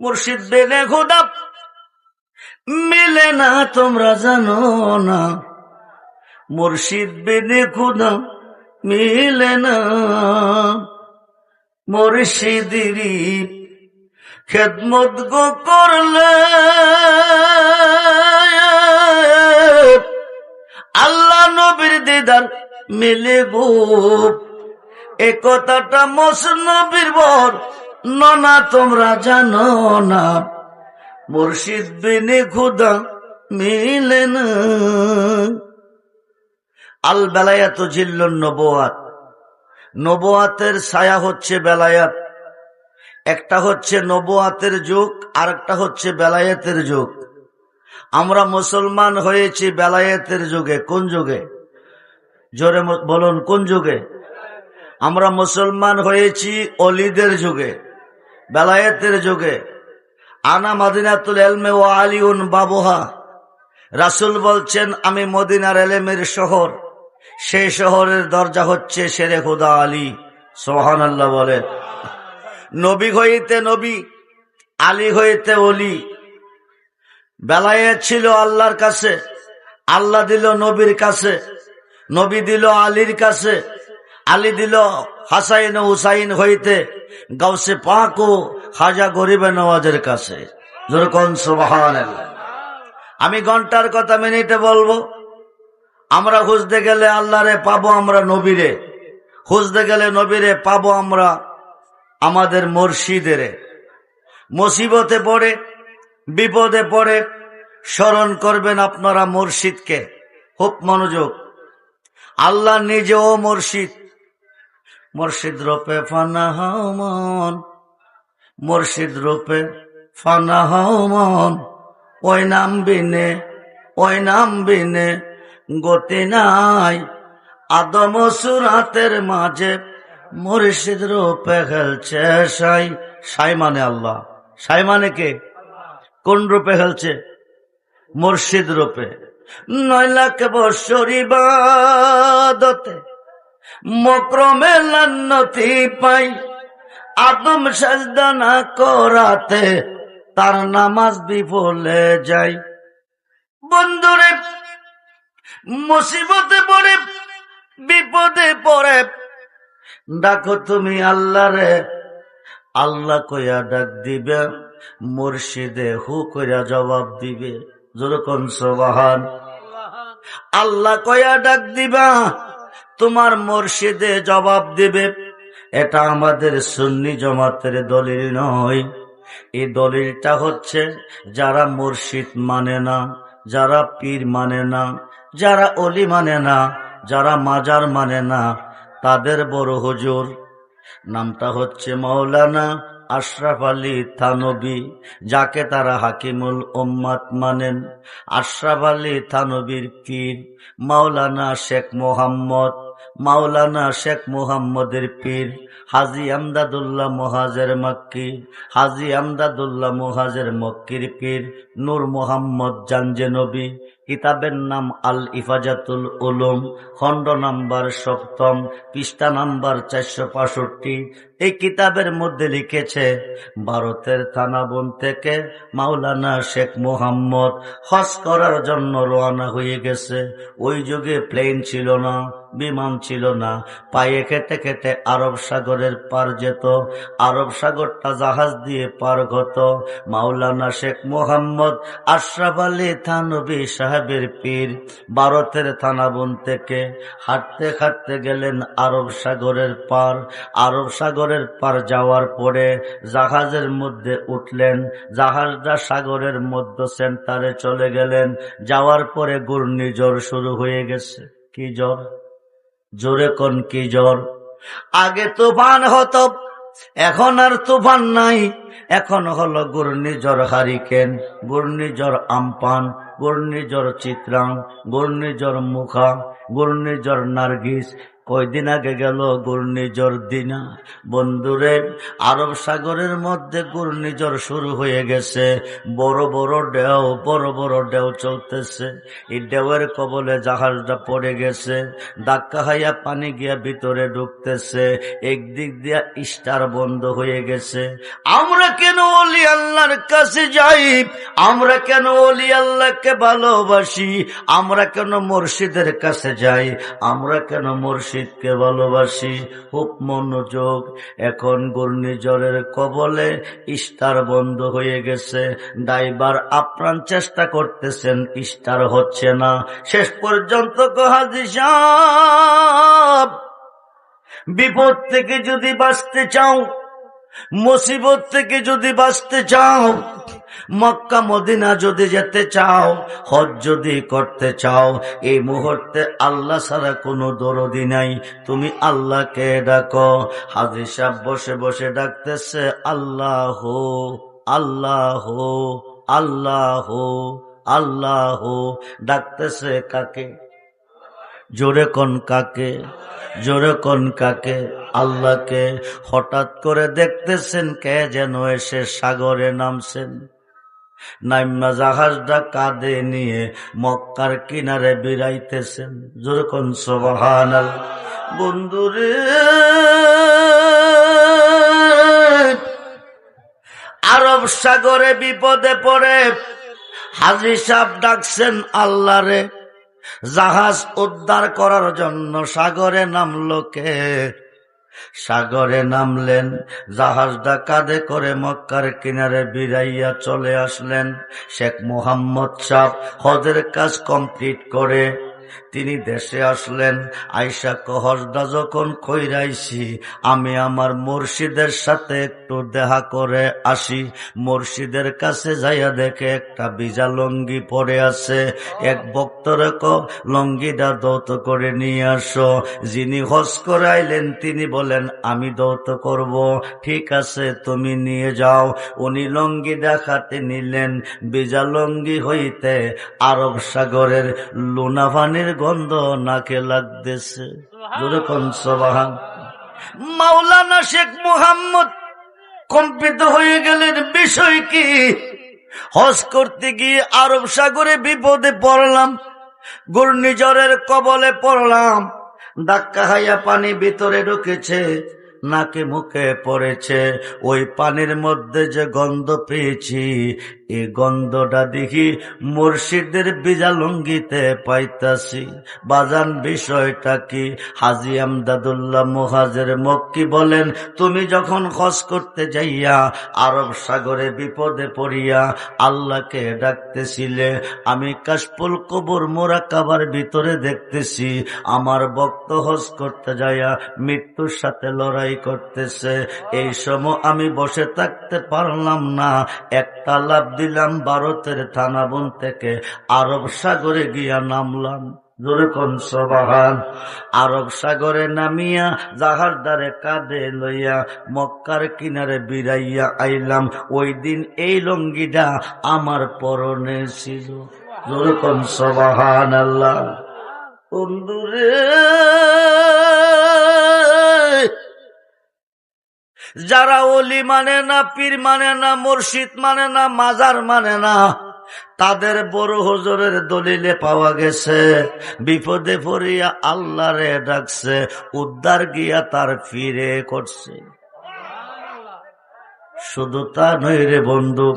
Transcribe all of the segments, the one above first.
মুর্শিদ বেনে খুদা মিলে না, তোমরা জানো না। মুর্শিদ বেনে খুদা মিলে না। মুর্শিদিরি খেদমত গো করলে। আল্লাহ নবীর দিদার মিলে গো। এ কথাটা মস নবীর বর ননা, তোমরা জানো না। মুর্শিদ বিনে খুদা মিলে না আল বেলায়াত জিল্ল নবোয়াত। নবোয়াতের ছায়া হচ্ছে বেলায়াত। একটা হচ্ছে নবোয়াতের যুগ আর একটা হচ্ছে বেলায়েতের যুগ। আমরা মুসলমান হয়েছি বেলায়েতের যুগে। কোন যুগে? জোরে বলুন, কোন যুগে? আমরা মুসলমান হয়েছি অলিদের যুগে। বেলায়েতের যুগে আনা মাদিনাতুল এলমে ও আলিউন বাবুহা। রাসুল বলছেন, আমি মদিনার এলেমের শহর। সেই শহরের দরজা হচ্ছে শেরে খুদা আলী। সোহান আল্লাহ বলে নবী হইতে নবী, আলী হইতে অলি বেলায়েত ছিল আল্লাহর কাছে, আল্লাহ দিল নবীর কাছে, নবী দিল আলীর কাছে, আলী দিল হাসাইন হুসাইন হইতে গাউসে পাক ও হাজা গরিবে নওয়াজের কাছে। আমি ঘণ্টার কথা মিনিটে বলব, আমরা খুঁজতে গেলে আল্লাহরে পাবো আমরা নবীরে। খুঁজতে গেলে নবীরে পাবো আমরা আমাদের মুর্শিদের। মুসিবতে পড়ে, বিপদে পড়ে, স্মরণ করবেন আপনারা মুর্শিদকে। খুব মনোযোগ। আল্লাহ নিজেও মুর্শিদ। মুর্শিদ রূপে ফানা মন, মুর্শিদ রূপে ফানা মন। ওই নাম বিনে, ওই নাম বিনে গতি নাই। আদম সুরাতের মাঝে মুর্শিদ রূপে খেলছে সাই সাই মানে আল্লাহ। সাই মানে কে? কোন রূপে খেলছে? মুর্শিদ রূপে। নয় লাখ বৎসর ইবাদতে মক্রমে লান্নতি পাই। আদম সাজদা না করাতে তার নামাজ বিফলে যায় বন্ধুরে, মুসিবতে পড়ে, বিপদে পড়ে, ডাকো তুমি আল্লাহ রে আল্লাহ কইয়া ডাক দিবে, মুর্শিদে হু কইয়া জবাব দিবে। যেরকম সবাহান। আল্লাহ কয়া ডাক দিবা তোমার মুর্শিদে জবাব দেবে, এটা আমাদের সুন্নি জমাতের দলিল নয়। এই দলিলটা হচ্ছে, যারা মুর্শিদ মানে না, যারা পীর মানে না, যারা অলি মানে না, যারা মাজার মানে না, তাদের বড় হুজুর। নামটা হচ্ছে মৌলানা আশরাফ আলী থানবী, যাকে তারা হাকিমুল উম্মাত মানেন। আশরাফ আলী থানবীর পীর মাওলানা শেখ মোহাম্মদ মাওলানা শেখ মোহাম্মদের পীর হাজি আমদাদুল্লাহ মহাজের মক্কি, হাজি আমদাদুল্লাহ মহাজের মক্কির পীর নূর মোহাম্মদ জানজে নবী, কিতাবের নাম আল ইফাজাতুল উলুম, খণ্ড নাম্বার সপ্তম, পৃষ্ঠা নাম্বার চারশো পাঁষট্টি এই কিতাবের মধ্যে লিখেছে, ভারতের থানাবন থেকে মাওলানা শেখ মোহাম্মদ হজ করার জন্য রওনা হয়ে গেছে। ওই যুগে প্লেন ছিল না, বিমান ছিল না। পায়ে খেতে খেতে আরব সাগরের পার যেত, আরব সাগরটা জাহাজ দিয়ে পার হত। মাওলানা শেখ মোহাম্মদ আশরাফ আলী থানবী সাহেবের পীর, ভারতের থানাবন থেকে হাঁটতে হাঁটতে গেলেন আরব সাগরের পার। আরব সাগরের পার যাওয়ার পরে জাহাজের মধ্যে উঠলেন, জাহাজটা সাগরের মধ্য সেন্টারে চলে গেলেন। যাওয়ার পরে ঘূর্ণিঝড় শুরু হয়ে গেছে। কি জ্বর? জোরে কোন কি জ্বর? আগে তুফান হতো, এখন আর তুফান নাই। এখন হলো ঘূর্ণিঝড় হারিকেন, ঘূর্ণিঝড় আমপান, ঘূর্ণিঝড় চিত্রাং, ঘূর্ণিঝড় মুখা, ঘূর্ণিঝড় নার্গিস। কয়দিন আগে গেল ঘূর্ণিঝড় দিনা। বন্ধুরে, আরব সাগরের মধ্যে ঘূর্ণিঝড় শুরু হয়ে গেছে। বড় বড় ঢেউ, বড় বড় ঢেউ চলতেছে। এই ঢেউয়ের কবলে জাহাজটা পড়ে গেছে। ধাক্কা খাইয়া পানি গিয়া ভিতরে ঢুকতেছে। একদিক দিয়া স্টার বন্ধ হয়ে গেছে। আমরা কেন অলি আল্লাহর কাছে যাই? আমরা কেন অলি আল্লাহকে ভালোবাসি? আমরা কেন মুর্শিদের কাছে যাই? আমরা কেন মুর্শিদকে ভালোবাসি, খুব মনোযোগ। এখন ঘূর্ণিঝড়ের কবলে স্টার বন্ধ হয়ে গেছে। ড্রাইভার আপ্রাণ চেষ্টা করতেছেন স্টার হচ্ছে না। শেষ পর্যন্ত হাজি সাহেব, বিপদ থেকে যদি বাঁচতে চাও, মুসিবত থেকে যদি বাঁচতে চাও মক্কা মদিনা যদি যেতে চাও, হজ যদি করতে চাও, এই মুহূর্তে আল্লাহ ছাড়া কোনো দরদি নাই। তুমি আল্লাহকে ডাকো। হাজির সাহেব বসে বসে ডাকতেছে, আল্লাহ হো আল্লাহ আল্লাহ আল্লাহ। ডাকতেছে কাকে? জোরে কন কাকে? জোরে কন কাকে? আল্লাহকে। হঠাৎ করে দেখতেছেন কে যেন এসে সাগরে নামছেন। নাইমা জাহাজটা কাঁধে নিয়ে মক্কার কিনারে বিরাইতেছেন। জোরে কন সবাহান বন্ধুরে আরব সাগরে বিপদে পড়ে হাজি সাহ ডাকছেন আল্লাহরে জাহাজ উদ্ধার করার জন্য সাগরে নামলো কে? সাগরে নামলেন, জাহাজটা কাঁধে করে মক্কার কিনারে বিরাইয়া চলে আসলেন শেখ মোহাম্মদ সাহ হজের কাজ কমপ্লিট করে। তিনি দেশে আসলেন। আইসা কহজদা যখন খৈরাইছি, আমি আমার মুর্শিদের সাথে একটু দেখা করে আসি। মুর্শিদের কাছে যাইয়া দেখে একটা বিজা লঙ্গি পরে আছে। এক ভক্তরে ক লঙ্গিটা দৌত করে নিয়ে আসো। যিনি হজ করে আইলেন তিনি বলেন, আমি দৌত করব। ঠিক আছে, তুমি নিয়ে যাও। উনি লঙ্গি দেখাতে নিলেন। বিজা লঙ্গি হইতে আরব সাগরের লুনাভানির গন্ধ নাকে লাগতেছে। মাওলানা শেখ মুহাম্মদ কম্পিত হয়ে গেলেন বিষয় কি? হজ করতে গিয়ে আরব সাগরে বিপদে পড়লাম ঘূর্ণিঝড়ের কবলে পড়লাম ধাক্কা খাইয়া পানি ভিতরে ঢুকেছে নাকে মুখে পড়েছে ওই পানির মধ্যে যে গন্ধ পেয়েছি এই গন্ধটা দেখি মুর্শিদের বিজা লুঙ্গিতে পাইতাছি। বাজান বিষয়টা কি? হাজি আমদাদুল্লাহ মুহাজের মক্কি বলেন? তুমি যখন খস করতে যাইয়া আরব সাগরে বিপদে পড়িয়া আল্লাহকে ডাকতেছিলে, আমি কাশপুল কবর মোরা কাবার ভিতরে দেখতেছি, আমার বক্ত হজ করতে যাইয়া মৃত্যুর সাথে লড়াই করতেছে। এই সময় আমি বসে থাকতে পারলাম না, একটা লাভ দিলাম ভারতের থানাবন থেকে। আরব সাগরে গিয়া নামলাম। আরব সাগরে নামিয়া জাহার দ্বারে কাঁধে লইয়া মক্কার কিনারে বিরাইয়া আইলাম। ওই দিন এই লঙ্গিটা আমার পরনে ছিল। জোরে কোন সবাহান আল্লাহ। যারা অলি মানে না, পীর মানে না, মুর্শিদ মানে না, মাজার মানে না, তাদের বড় হজরের দলিলে পাওয়া গেছে, বিপদে পড়িয়া আল্লাহরে ডাকছে, উদ্ধার গিয়া তার ফিরে করছে। শুধু তা নয় রে বন্ধু,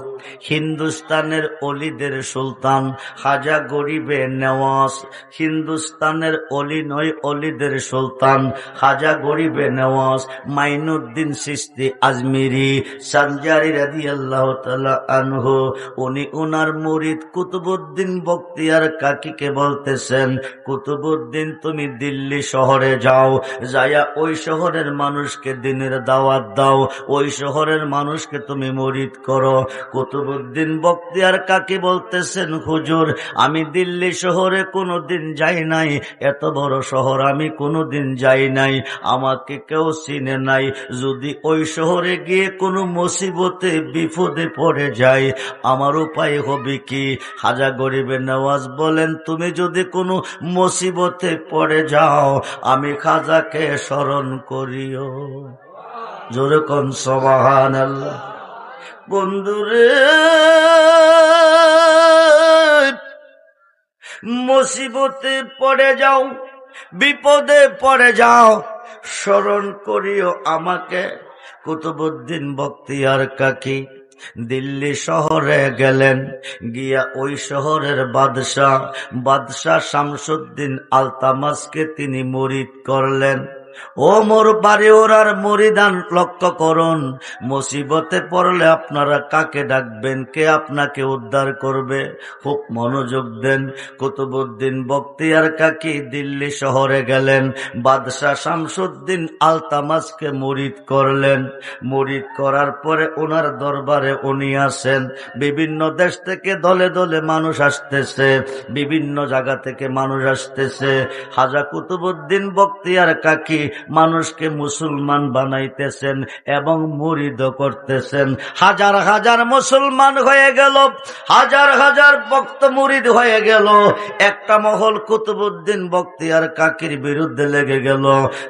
হিন্দুস্তানের অলিদের সুলতান, হাজা গরিবে নেওয়াজ। হিন্দুস্তানের অলি নয়, অলিদের সুলতান, হাজা গরিবে নেওয়াজ। মাইনুদ্দিন সিস্তি আজমিরি, সানজারি রাদি আল্লাহ আনহু, উনি উনার মুরিদ কুতুবুদ্দিন বক্তিয়ার কাকিকে বলতেছেন কুতুবুদ্দিন তুমি দিল্লি শহরে যাও যায়া ওই শহরের মানুষকে দিনের দাওয়াত দাও, ওই শহরের মানুষকে তুমি মরিদ করো। কুতুবুদ্দিন বক্তিয়ার কাকি বলতেছেন, হুজুর? আমি দিল্লি শহরে কোনোদিন যাই নাই। এত বড় শহর আমি কোনোদিন যাই নাই। আমাকে কেউ চিনে নাই। যদি ওই শহরে গিয়ে কোনো মুসিবতে, বিপদে পড়ে যায় আমার উপায় হবে কি? হাজা গরিবের নওয়াজ বলেন, তুমি যদি কোনো মুসিবতে পড়ে যাও, আমি খাজাকে স্মরণ করিও। জোরে কন সবাহান আল্লাহ বন্ধুরে, মুসিবতে পড়ে যাও, বিপদে পড়ে যাও, স্মরণ করিও আমাকে কুতুবুদ্দিন বক্তিয়ার কাকি। দিল্লি শহরে গেলেন, গিয়া ওই শহরের বাদশাহ বাদশাহ শামসুদ্দিন আলতামাসকে তিনি মরিদ করলেন। ও মোর বাড়ি ওরার মরিদান লক্ষ্য করুন। মুসিবতে পড়লে আপনারা কাকে ডাকবেন, কে আপনাকে উদ্ধার করবে? খুব মনোযোগ দেন। কুতুবুদ্দিন বক্তিয়ার কাকি দিল্লি শহরে গেলেন। বাদশাহ শামসুদ্দিন আলতামাসকে মুরিদ করলেন। মুরিদ করার পরে ওনার দরবারে উনি আসেন। বিভিন্ন দেশ থেকে দলে দলে মানুষ আসতেছে। বিভিন্ন জায়গা থেকে মানুষ আসতেছে। হাজা কুতুবুদ্দিন বক্তিয়ার কাকি মানুষকে মুসলমান বানাইতেছেন এবং মুরিদ করতেছেন। হাজার হাজার মুসলমান হয়ে গেল, হাজার হাজার ভক্ত মুরিদ হয়ে গেল। একটা মহল কুতুবুদ্দিন বক্তিয়ার কাকির বিরুদ্ধে লেগে গেল।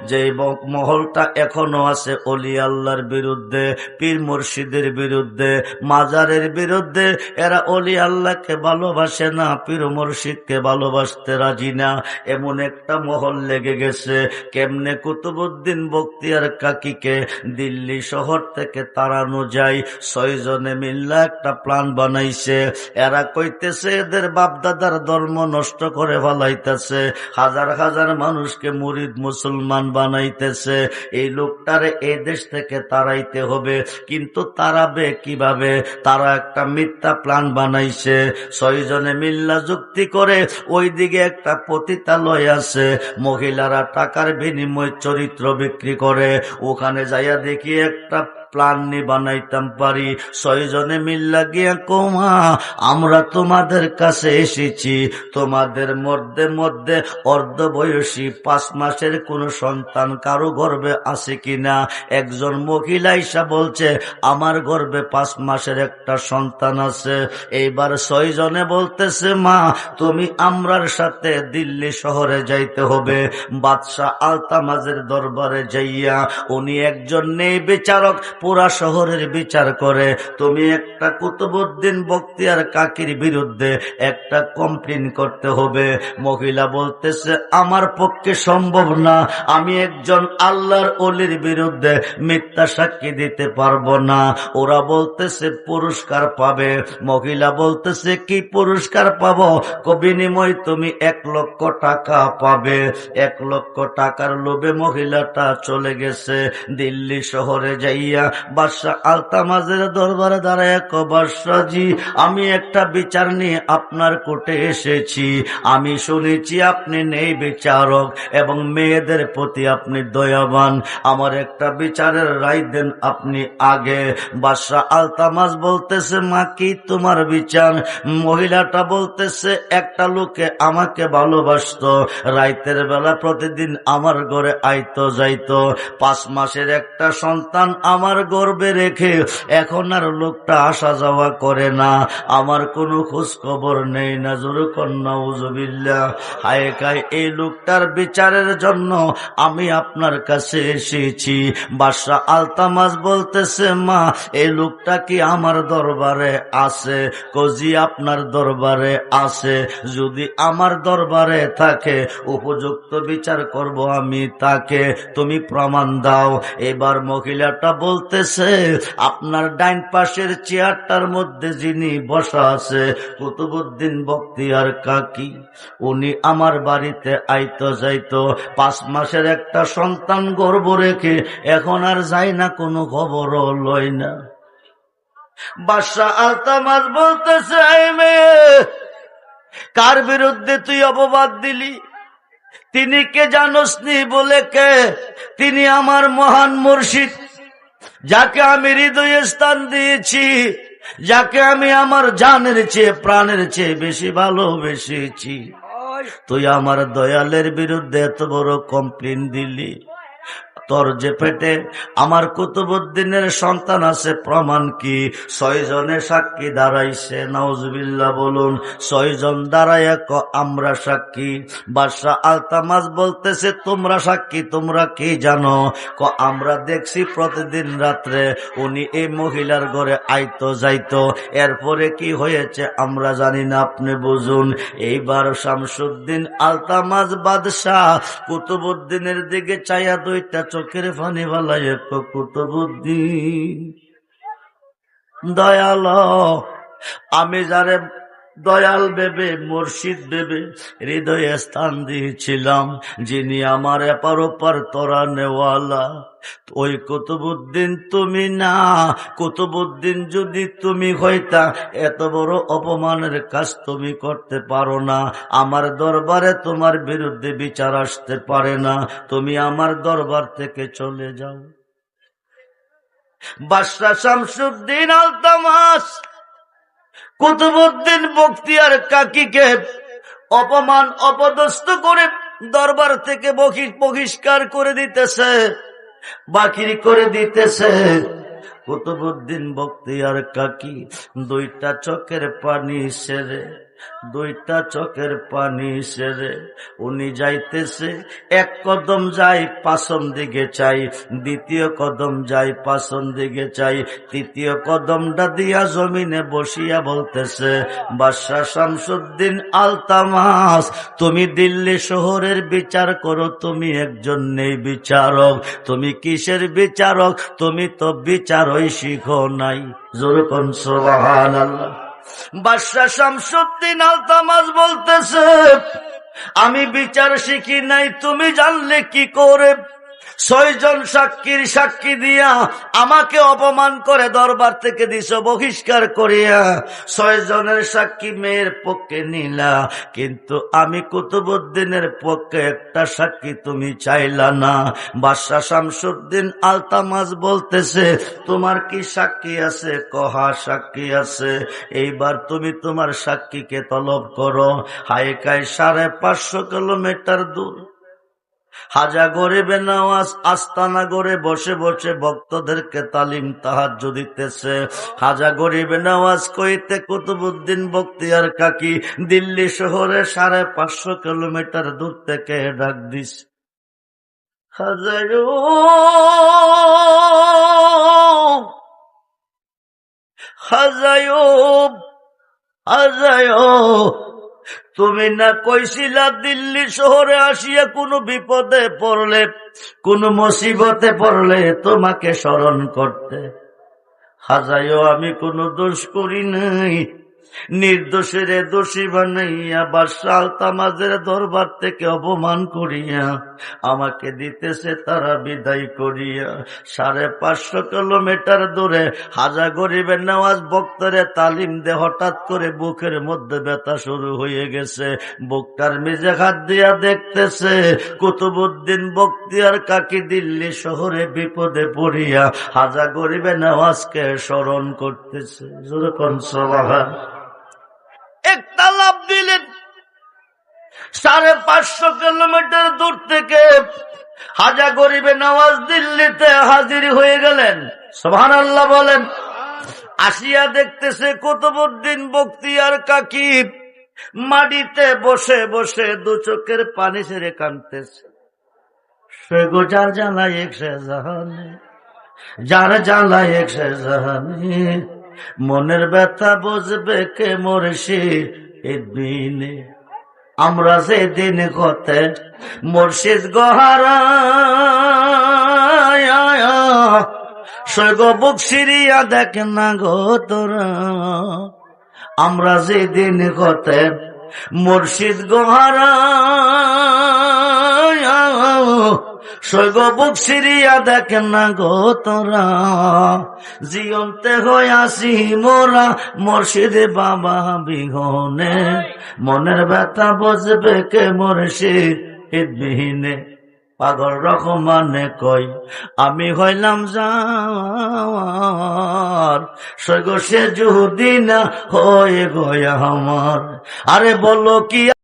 যে মহলটা এখনও আছে অলি আল্লাহর বিরুদ্ধে, পীর মুর্শিদের বিরুদ্ধে, মাজারের বিরুদ্ধে। এরা অলি আল্লাহকে ভালোবাসে না, পীর মুর্শিদকে ভালোবাসতে রাজি না। এমন একটা মহল লেগে গেছে। কেমনে কুতুবুদ্দিন বক্তিয়ার কাকিকে দিল্লি শহর থেকে তাড়ানো যায়। ছয়জনে মিল্লা একটা প্ল্যান বানাইছে। এরা কইতেছে, এদের বাপদাদার ধর্ম নষ্ট করে ফেলাইতেছে। হাজার হাজার মানুষকে মুরিদ মুসলমান বানাইতেছে। এই লোকটারে এই দেশ থেকে তাড়াইতে হবে। কিন্তু তারাবে কীভাবে? তারা একটা মিথ্যা প্ল্যান বানাইছে। ছয়জনে মিল্লা যুক্তি করে ওইদিকে একটা পতিতালয় আছে। মহিলারা টাকার বিনিময় চরিত্র বিক্রি করে ওখানে যাইয়া দেখি একটা প্ল্যান নি বানাইতাম পারি। ছয়জনে মিল্লা গিয়া কমা, আমরা তোমাদের কাছে এসেছি। তোমাদের মধ্যে মধ্যে অর্ধ বয়সী পাঁচ মাসের কোন সন্তান কারও গর্বে আছে কিনা? একজন মহিলা ইসা বলছে, আমার গর্বে পাঁচ মাসের একটা সন্তান আছে। এইবার ছয়জনে বলতেছে, মা, তুমি আমরার সাথে দিল্লি শহরে যাইতে হবে। বাদশাহ আলতামাজের দরবারে যাইয়া উনি একজন নেই বিচারক পুরা শহরের বিচার করে। তুমি একটা কুতুবুদ্দিন বক্তিয়ার কাকির বিরুদ্ধে একটা কমপ্লেন করতে হবে। মহিলা বলতেছে, আমার পক্ষে সম্ভব না। আমি একজন আল্লাহর অলির বিরুদ্ধে মিথ্যা সাক্ষী দিতে পারব না। ওরা বলতেছে, পুরস্কার পাবে। মহিলা বলতেছে, কি পুরস্কার পাবো? বিনিময় তুমি এক লক্ষ টাকা পাবে। এক লক্ষ টাকার লোভে মহিলাটা চলে গেছে। দিল্লি শহরে যাইয়া বাদশাহ আলতামাজের দরবারে দাঁড়ায় বাদশাহজি আমি একটা বিচার নিয়ে আপনার কোর্টে এসেছি। আমি শুনেছি আপনি নেই বিচারক এবং মেয়েদের প্রতি আপনি দয়াবান। আমার একটা বিচারের রায় দেন আপনি আগে। বাদশাহ আলতামাজ বলতেছে, মা, কি তোমার বিচার? মহিলাটা বলতেছে, একটা লোকে আমাকে ভালোবাসতো। রাইতের বেলা প্রতিদিন আমার ঘরে আইতো যাইতো। পাঁচ মাসের একটা সন্তান আমার গর্বে রেখে এখন আর লোকটা আসা যাওয়া করে না। আমার কোনো খোঁজ খবর নেই না কন্যা উজবিল্লা হায়, কায়, এই লোকটার বিচারের জন্য আমি আপনার কাছে এসেছি। বাদশাহ আলতামাজ বলতেছে, মা, এই লোকটা কি আমার দরবারে আছে? কজি আপনার দরবারে আছে। যদি আমার দরবারে থাকে, উপযুক্ত বিচার করব আমি তাকে। তুমি প্রমাণ দাও। এবার মহিলাটা বলতেছে, আপনার ডাইন পাশের চেয়ারটার মধ্যে যিনি বসা আছে কুতুবুদ্দিন বক্তিয়ার কাকি, উনি আমার বাড়িতে আইতো যাইতো, পাঁচ মাসের একটা সন্তান গর্ব রেখে এখন আর যায় না, কোনো খবরও লয় না। বাদশাহ আলতামাজ বলতেছে, "এই কার বিরুদ্ধে তুই অপবাদ দিলি? তিনি কে জানোস নি বলে কে? তিনি আমার মহান মুর্শিদ যাকে আমি হৃদয় স্থান দিয়েছি যাকে আমি আমার জানের চেয়ে প্রাণের চেয়ে বেশি ভালোবেসেছি। তুই আমার দয়ালের বিরুদ্ধে এত বড় কমপ্লেন দিলি। তোর যে পেটে আমার কুতুবুদ্দিনের সন্তান আছে, প্রমাণ কি? ছয় জনের সাক্ষী দাঁড়াইছে নওজবিল্লা বলুন। ছয় জন ক আমরা সাক্ষী। বাদশাহ আলতামাজ বলতেছে, তোমরা সাক্ষী, তোমরা কি জানো? ক, আমরা দেখছি প্রতিদিন রাত্রে উনি এই মহিলার ঘরে আইতো যাইতো। এরপরে কি হয়েছে আমরা জানি না, আপনি বুঝুন। এইবার শামসুদ্দিন আলতামাজ বাদশাহ কুতুবুদ্দিনের দিকে চাইয়া দুইটা চোখের ফানি বালাই এক বুদ্ধি। দয়াল আমি যারে দয়াল বেবে মুর্শিদ বেবে হৃদয়ে স্থান দিয়েছিলাম যিনি আমার এপার ওপার তোরা নেওয়ালা ওই কুতুবুদ্দিন তুমি না কুতুবুদ্দিন যদি তুমি হইতা, এত বড় অপমানের কাজ তুমি করতে পারো না। আমার দরবারে তোমার বিরুদ্ধে বিচার আসতে পারে না। তুমি আমার দরবার থেকে চলে যাও। বাদশাহ শামসুদ্দিন আলতামাস কুতুবুদ্দিন বক্তিয়ার কাকিকে অপমান, অপদস্থ করে দরবার থেকে বহি- বহিষ্কার করে দিতেছে, বাকির করে দিতেছে। কুতুবুদ্দিন বক্তিয়ার কাকি দুইটা চোখের পানি সেরে দুইটা চোখের পানি সেরে উনি যাইতেছে। এক কদম যাই পাশন দিকে চাই, দ্বিতীয় কদম যাই পাশন দিকে চাই, তৃতীয় কদমটা দিয়া জমিনে বসিয়া বলতেছে, বাদশাহ শামসুদ্দিন আলতামাস, তুমি দিল্লি শহরের বিচার করো, তুমি একজন নেই বিচারক, তুমি কিসের বিচারক, তুমি তো বিচারই শিখো নাই। জোরকন সোহান আল্লাহ বাদশাহ শামসুদ্দিন আলতামাজ বলতেছে আমি বিচার শিখি নাই তুমি জানলে কি করে? ছয়জন সাক্ষীর সাক্ষী দিয়া আমাকে অপমান করে দরবার থেকে দিছ বহিষ্কার করিয়া। ছয়জনের সাক্ষী মেয়ের পক্ষে নিলা, কিন্তু আমি কুতুবুদ্দিনের পক্ষে একটা সাক্ষী তুমি চাইলা না। বাদশাহ শামসুদ্দিন আলতামাজ বলতেছে, তোমার কি সাক্ষী আছে? কহা সাক্ষী আছে? এইবার তুমি তোমার সাক্ষীকে তলব করো। হাইকায় সাড়ে পাঁচশো কিলোমিটার দূর। হাজা গরিবে নওয়াজ আস্তানা গড়ে বসে বসে ভক্তদেরকে তালিম তাহার দিতেছে। হাজা গরিবে নওয়াজ কইতে কুতুবুদ্দিন বক্তিয়ার কাকি দিল্লি শহরে সাড়ে পাঁচশো কিলোমিটার দূর থেকে ডাক দিস হাজারো হাজায়ো হাজায়ো তুমি না কইছিলা দিল্লি শহরে আসিয়া কোনো বিপদে পড়লে, কোন মুসিবতে পড়লে তোমাকে স্মরণ করতে। হাজাইও আমি কোনো দোষ করি নাই। নির্দোষের দোষী বানাইয়া, বাদশাহ তামাজের দরবার থেকে অপমান করিয়া আমাকে দিতেছে, তারা বিদায় করিয়া। সাড়ে পাঁচশো কিলোমিটার দূরে হাজা গরিবের নেওয়াজ বক্তরে তালিম দে হঠাৎ করে বুকের মধ্যে ব্যথা শুরু হয়ে গেছে। বুকটার মিজে হাত দিয়া দেখতেছে কুতুবুদ্দিন বক্তিয়ার কাকি দিল্লি শহরে বিপদে পড়িয়া হাজা গরিবের নেওয়াজকে স্মরণ করতেছে। যেরকম সবাহা একটা লাভ দিলেন। সাড়ে পাঁচশো কিলোমিটার দূর থেকে হাজা গরিবে নওয়াজ দিল্লিতে হাজির হয়ে গেলেন। সোহান আল্লাহ বলেন, আসিয়া দেখতেছে কুতুবুদ্দিন বক্তিয়ার কাকি মাটিতে বসে বসে দু চোখের পানি ছেড়ে কানতেছে সে গো যার জ্বালায় একশে জাহানে, যার জ্বালায় একশে জাহানে। মনের ব্যথা বুঝবে কে মরছি দিনে আমরা যে দিন কতে মুর্শিদ গহারা সৈগ বুক সিরিয়া দেখ না গো তোরা। আমরা যে দিন কতে মুর্শিদ গহারা বুক সিরিয়া দেখ না গো জিয়ন্তে হয়ে মোরা, মুর্শিদ বাবা বিহনে। মনের ব্যথা বসবে কে মুর্শিদ পাগল রকমানে কই? আমি হইলাম যাওয়ার সৈগ সে যদি না হয়ে গয়া আমার। আরে বলো কি